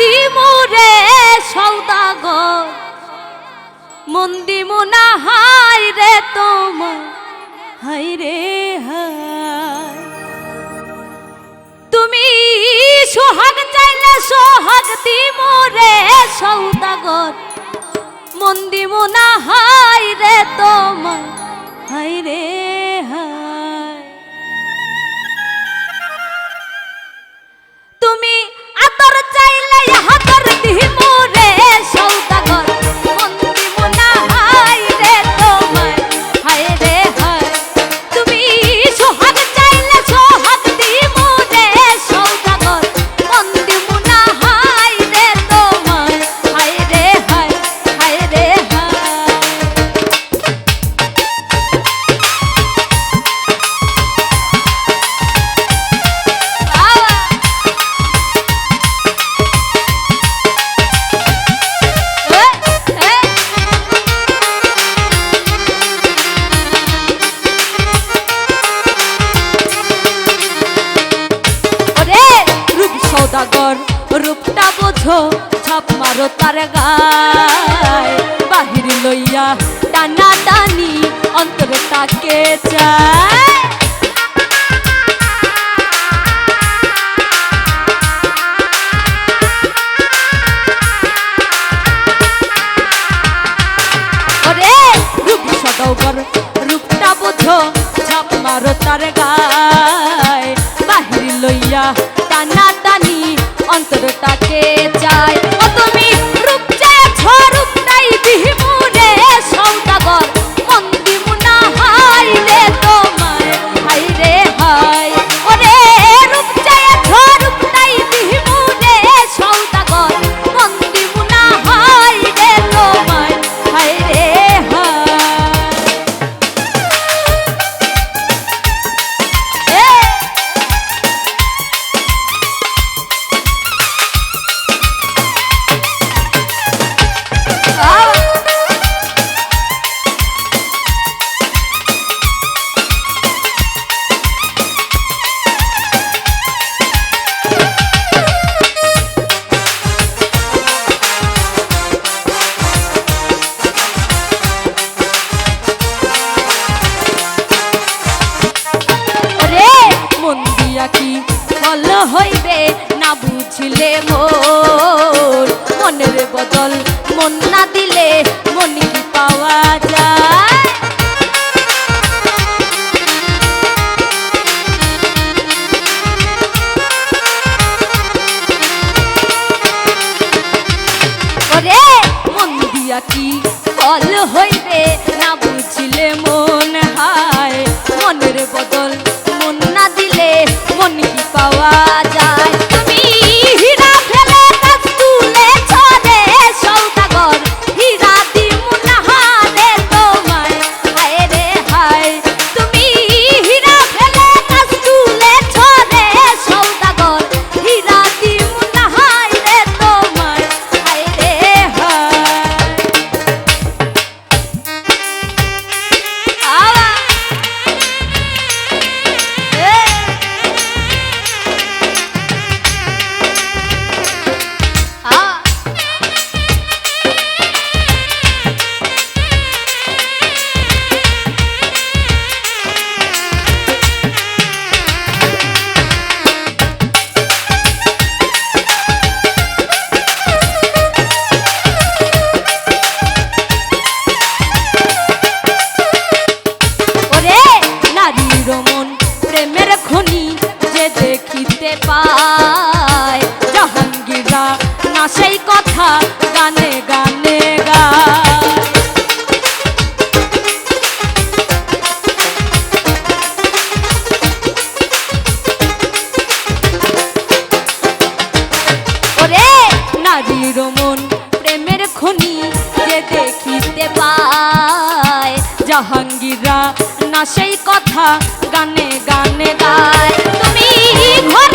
দিমুরে সৌদাগর মন দিমু না হাই রে তোমার হাই রে হাই। তুমি সোহাগ চাইলে সোহাগ দিমুরে সৌদাগর মন দিমু না হাই রে তোমার হাই রে বোঝো ছাপ মারো তার গায়। বাহির লইয়া টানা টানি অন্তরে তাকে চায়। রূপটা বোঝো ছাপ মারো তার গায়। বাহির লইয়া কি বল হইবে না বুঝলে মোর? মনের বদল মন না দিলে মন পাওয়া যায়? কি ফল হইবে না বুঝলে মন প্রেমের খনি যে দেখিতে পায়। জাহাঙ্গীরা না সেই কথা, গানে গানে গায়। ওরে নারীর মন প্রেমের খনি যে দেখিতে পায়। জাহাঙ্গীরা না সেই কথা গানে গানে গায়। তুমি ঘর